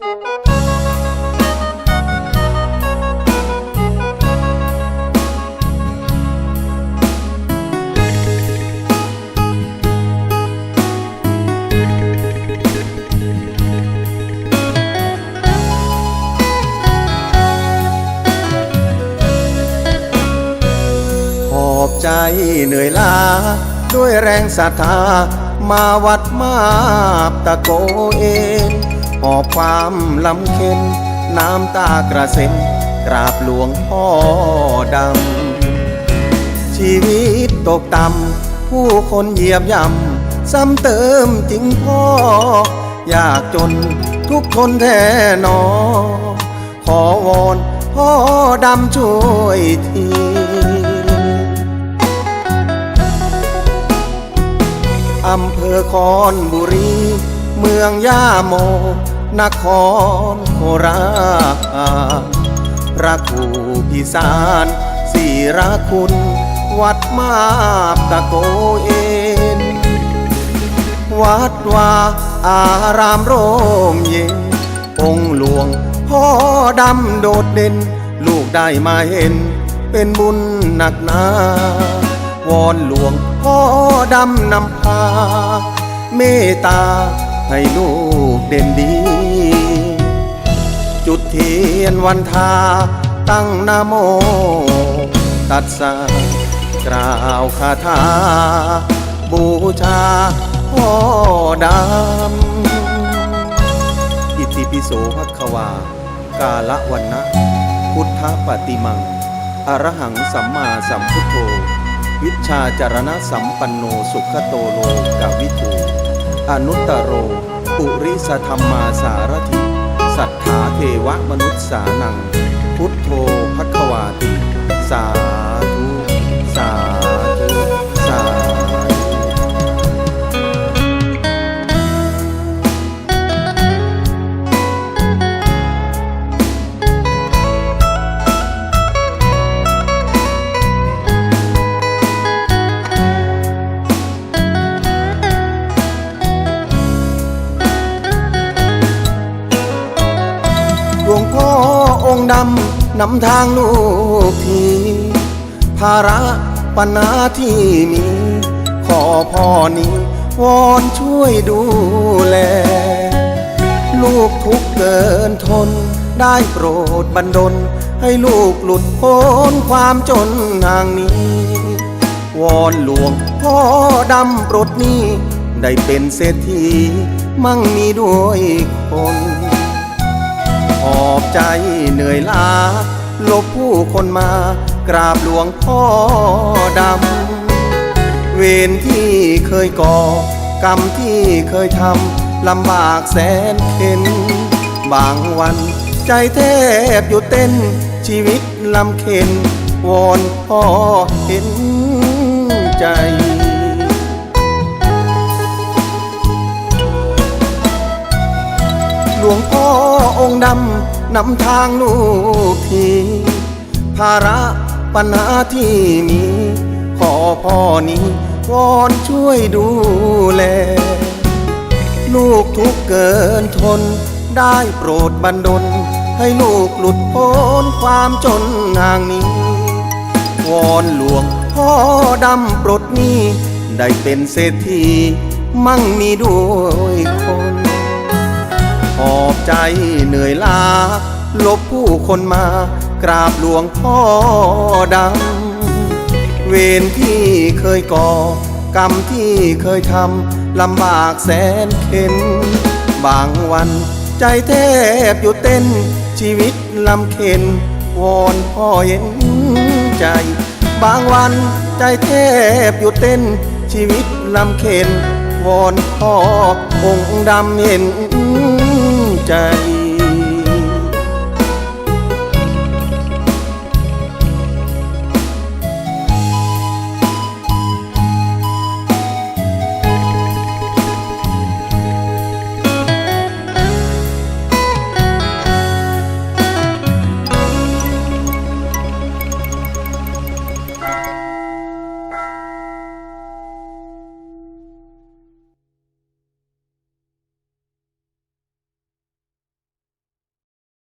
หอบใจเหนื่อยล้า ด้วยแรงศรัทธามาวัดมาบตะโกเอน หอบความลำเค็นน้ำตากระเซ็นกราบหลวงพ่อดำ ชีวิตตกต่ำผู้คนเหยียบย่ำซ้ำเติมจริงพ่อ อยากจนทุกคนแท้หนอ ขอวอนพ่อดำช่วยทีอำเภอคอนบุรี เมืองย่าโม นครโคราชพระครูพิสารศิรคุณ วัดมาบตะโกเอนวัดว่าอารามโรมเย็นองหลวงพ่อดำโดดเด่น ลูกได้มาเห็น เป็นบุญหนักหนาวอนหลวงพ่อดำนำพา เมตตา ให้ลูกเด่นดี จุดเทียนวันทาตั้งนาโม ตัดสากล่าวคาถา บูชาพ่อดำอิติปิโสภควา กาละวันนะ พุทธปฏิมัง อรหังสัมมาสัมพุทโธ วิชชาจารณะสัมปันโนสุขโตโลกาวิทู อนุตตโร ปุริสธรรมาสารถิสัทธาเทวมนุษย์สานัง พุทโธภควาติ สา ดำนำทางลูกทีภาระปัญหาที่มี ขอพ่อนี้วอนช่วยดูแล ลูกทุกเกินทน ได้โปรดบันดล ให้ลูกหลุดพ้นความจนทางนี้ วอนหลวงพ่อดำโปรดนี้ ได้เป็นเศรษฐีมั่งมีด้วยคน อบใจเหนื่อยล้า ลบผู้คนมากราบหลวงพ่อดำ เวรที่เคยก่อกรรมที่เคยทำลำบากแสนเข็นบางวันใจแทบหยุดเต้นชีวิตลำเค็นวอนพ่อเห็นใจหลวงพ่อ องค์ดำนำทางลูกทีภาระปัญหาที่มี ขอพ่อนี้วอนช่วยดูแล ลูกทุกเกินทน ได้โปรดบันดล ให้ลูกหลุดพ้นความจนทางนี้ วอนหลวงพ่อดำปลดนี้ ได้เป็นเศรษฐีมั่งมีด้วยคน หอบใจเหนื่อยล้า ลบผู้คนมากราบหลวงพ่อดำ เวรที่เคยก่อกรรมที่เคยทำลำบากแสนเข็น บางวันใจแทบหยุดเต้น ชีวิตลำเค็น วอนพ่อเห็นใจ บางวันใจแทบหยุดเต้น ชีวิตลำเค็น วอนพ่อองค์ดำเห็น ใจ